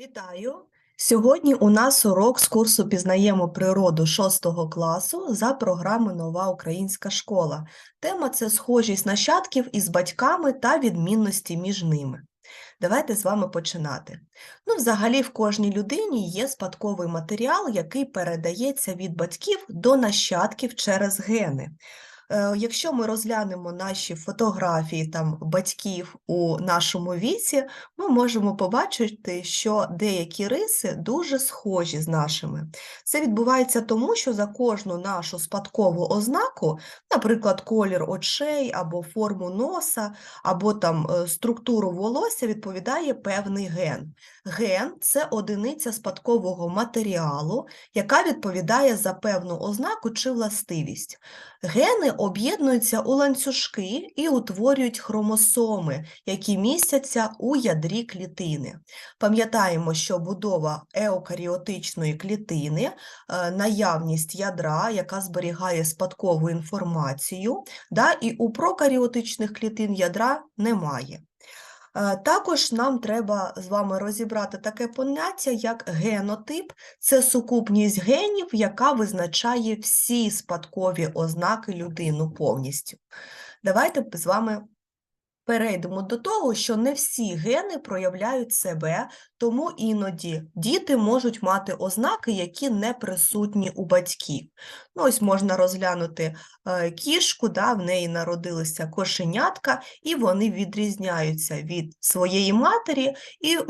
Вітаю! Сьогодні у нас урок з курсу Пізнаємо природу 6 класу за програмою Нова українська школа. Тема це схожість нащадків із батьками та відмінності між ними. Давайте з вами починати. Ну, взагалі, в кожній людині є спадковий матеріал, який передається від батьків до нащадків через гени. Е, Якщо ми розглянемо наші фотографії там батьків у нашому віці, ми можемо побачити, що деякі риси дуже схожі з нашими. Це відбувається тому, що за кожну нашу спадкову ознаку, наприклад, колір очей або форму носа, або там е, структуру волосся, відповідає певний ген. Ген це одиниця спадкового матеріалу, яка відповідає за певну ознаку чи властивість. Гени об'єднуються у ланцюжки і утворюють хромосоми, які містяться у ядрі клітини. Пам'ятаємо, що будова еукаріотичної клітини, е, наявність ядра, яка зберігає спадкову інформацію, да, і у прокаріотичних клітин ядра немає. Е, Також нам треба з вами розібрати таке поняття, як генотип. Це сукупність генів, яка визначає всі спадкові ознаки людини повністю. Давайте з вами перейдемо до того, що не всі гени проявляють себе, тому іноді діти можуть мати ознаки, які не присутні у батьків. Ну, ось можна розглянути е, кішку, да, в неї народилися кошенятка, і вони відрізняються від своєї матері, і е,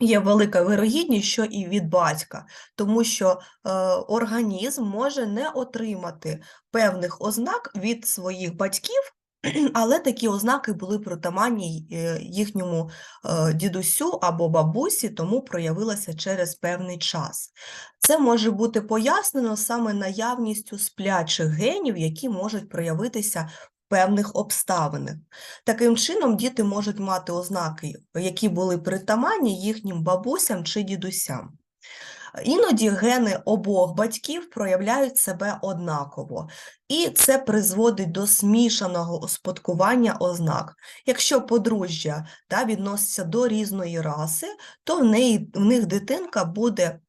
є велика вирогідність, що і від батька, тому що е, організм може не отримати певних ознак від своїх батьків, але такі ознаки були притаманні е, їхньому е, дідусю або бабусі, тому проявилася через певний час. Це може бути пояснено саме наявністю сплячих генів, які можуть проявитися в певних обставинах. Таким чином, діти можуть мати ознаки, які були притаманні їхнім бабусям чи дідусям. Іноді гени обох батьків проявляють себе однаково, і це призводить до смішаного успадкування ознак. Якщо подружжя та, відноситься до різної раси, то в, неї, в них дитинка буде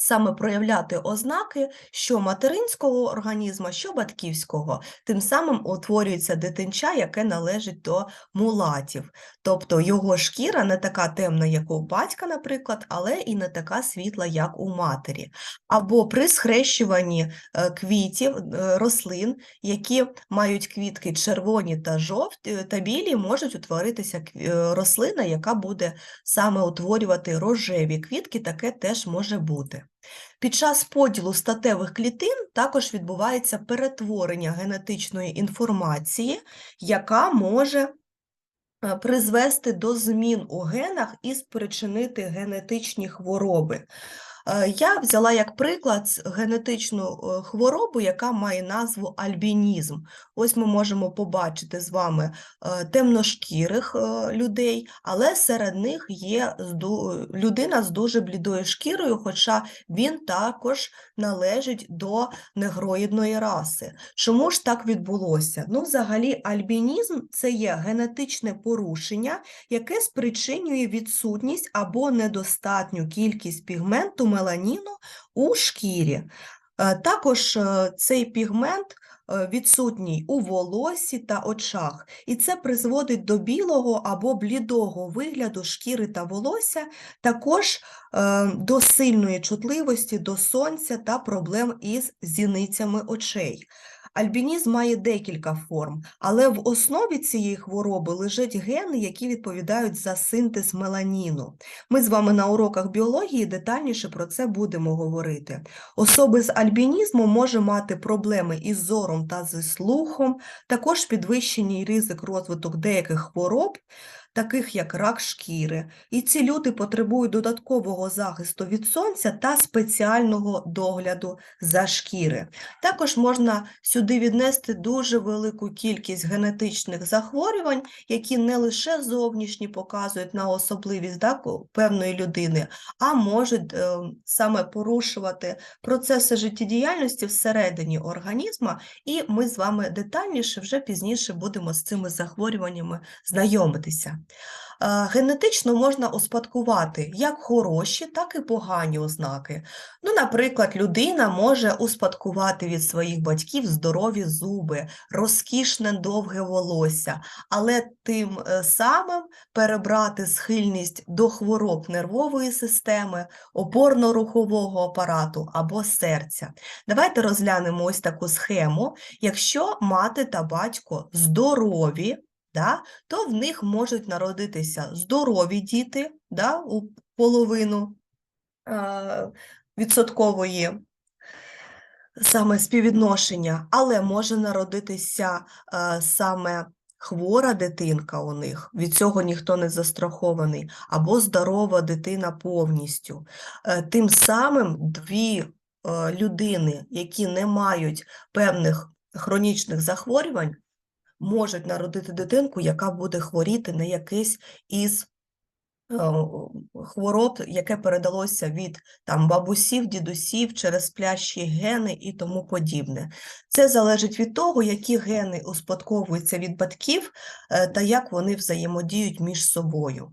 саме проявляти ознаки що материнського організму, що батьківського. Тим самим утворюється дитинча, яке належить до мулатів. Тобто його шкіра не така темна, як у батька, наприклад, але і не така світла, як у матері. Або при схрещуванні е, квітів, е, рослин, які мають квітки червоні та жовті та білі, можуть утворитися е, рослина, яка буде саме утворювати рожеві квітки, таке теж може бути. Під час поділу статевих клітин також відбувається перетворення генетичної інформації, яка може е, призвести до змін у генах і спричинити генетичні хвороби. Е, Я взяла як приклад генетичну е, хворобу, яка має назву альбінізм. Ось ми можемо побачити з вами е, темношкірих людей, але серед них є людина з дуже блідою шкірою, хоча він також належить до негроїдної раси. Чому ж так відбулося? Ну, взагалі, альбінізм це є генетичне порушення, яке спричинює відсутність або недостатню кількість пігменту меланіну у шкірі. Е, Також е, цей пігмент е, відсутній у волосі та очах, і це призводить до білого або блідого вигляду шкіри та волосся, також до сильної чутливості до сонця та проблем із зіницями очей. Альбінізм має декілька форм, але в основі цієї хвороби лежать гени, які відповідають за синтез меланіну. Ми з вами на уроках біології детальніше про це будемо говорити. Особи з альбінізмом може мати проблеми із зором та зі слухом, також підвищений ризик розвиток деяких хвороб, таких як рак шкіри. І ці люди потребують додаткового захисту від сонця та спеціального догляду за шкіри. Також можна сюди віднести дуже велику кількість генетичних захворювань, які не лише зовнішні показують на особливість да, ко- певної людини, а можуть е, саме порушувати процеси життєдіяльності всередині організму, і ми з вами детальніше вже пізніше будемо з цими захворюваннями знайомитися. Генетично можна успадкувати як хороші, так і погані ознаки. Ну, наприклад, людина може успадкувати від своїх батьків здорові зуби, розкішне довге волосся, але тим е, самим перебрати схильність до хвороб нервової системи, опорно-рухового апарату або серця. Давайте розглянемо ось таку схему. Якщо мати та батько здорові, да, то в них можуть народитися здорові діти да, у половину е, відсоткової саме співвідношення, але може народитися е, саме хвора дитинка у них, від цього ніхто не застрахований, або здорова дитина повністю. Е, Тим самим дві е, людини, які не мають певних хронічних захворювань, можуть народити дитинку, яка буде хворіти на якийсь із е, хвороб, яке передалося від там, бабусів, дідусів через плящі гени і тому подібне. Це залежить від того, які гени успадковуються від батьків е, та як вони взаємодіють між собою.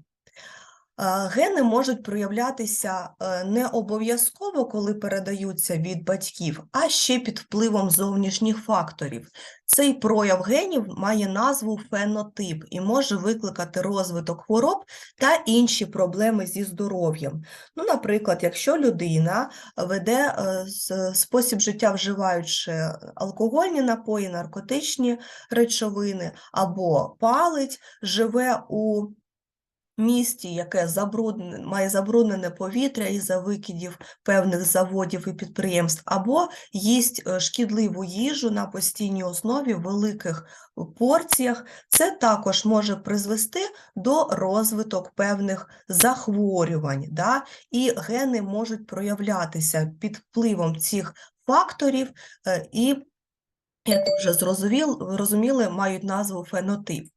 Гени можуть проявлятися е, не обов'язково, коли передаються від батьків, а ще під впливом зовнішніх факторів. Цей прояв генів має назву фенотип і може викликати розвиток хвороб та інші проблеми зі здоров'ям. Ну, наприклад, якщо людина веде е, спосіб життя, вживаючи алкогольні напої, наркотичні речовини або палить, живе у місті, яке забруднене, має забруднене повітря із-за викидів певних заводів і підприємств, або їсть е, шкідливу їжу на постійній основі в великих порціях, це також може призвести до розвиток певних захворювань, да? і гени можуть проявлятися під впливом цих факторів е, і, як вже зрозуміли, мають назву фенотип.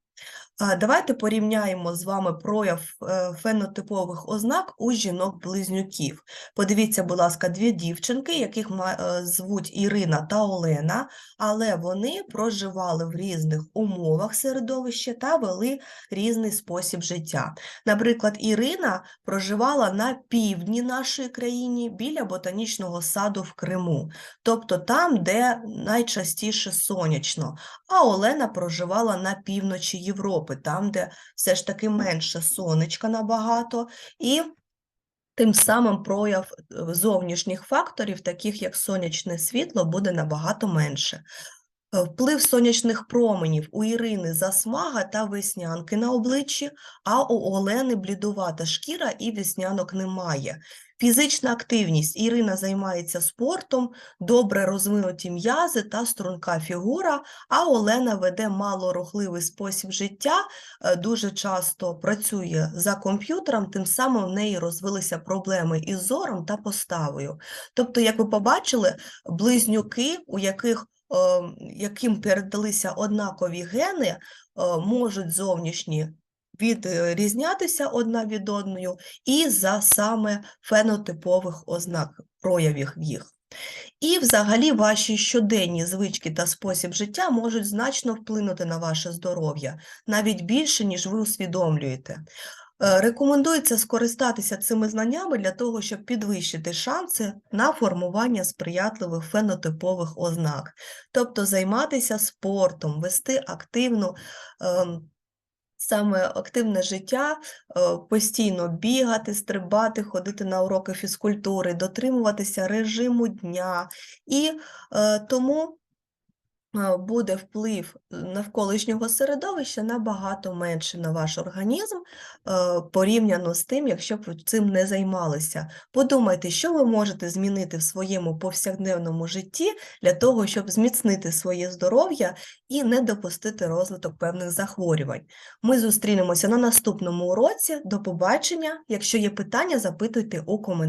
Давайте порівняємо з вами прояв е, фенотипових ознак у жінок-близнюків. Подивіться, будь ласка, дві дівчинки, яких е, звуть Ірина та Олена, але вони проживали в різних умовах середовища та вели різний спосіб життя. Наприклад, Ірина проживала на півдні нашої країни біля ботанічного саду в Криму, тобто там, де найчастіше сонячно а Олена проживала на півночі Європи, там, де все ж таки менше сонечка набагато, і тим самим прояв е, зовнішніх факторів, таких як сонячне світло, буде набагато менше. Е, Вплив сонячних променів у Ірини засмага та веснянки на обличчі, а у Олени блідувата шкіра і веснянок немає. Фізична активність. Ірина займається спортом, добре розвинуті м'язи та струнка фігура, а Олена веде малорухливий спосіб життя, е, дуже часто працює за комп'ютером, тим самим в неї розвилися проблеми із зором та поставою. Тобто, як ви побачили, близнюки, у яких яким передалися однакові гени, е, можуть зовнішні відрізнятися одна від одною і за саме фенотипових ознак проявів їх. І взагалі ваші щоденні звички та спосіб життя можуть значно вплинути на ваше здоров'я, навіть більше, ніж ви усвідомлюєте. Е, Рекомендується скористатися цими знаннями для того, щоб підвищити шанси на формування сприятливих фенотипових ознак, тобто займатися спортом, вести активну. ем, Саме активне життя, е, постійно бігати, стрибати, ходити на уроки фізкультури, дотримуватися режиму дня. І е, тому буде вплив навколишнього середовища набагато менше на ваш організм е, порівняно з тим, якщо б ви цим не займалися. Подумайте, що ви можете змінити в своєму повсякденному житті для того, щоб зміцнити своє здоров'я і не допустити розвиток певних захворювань. Ми зустрінемося на наступному уроці. До побачення. Якщо є питання, запитуйте у коментарях.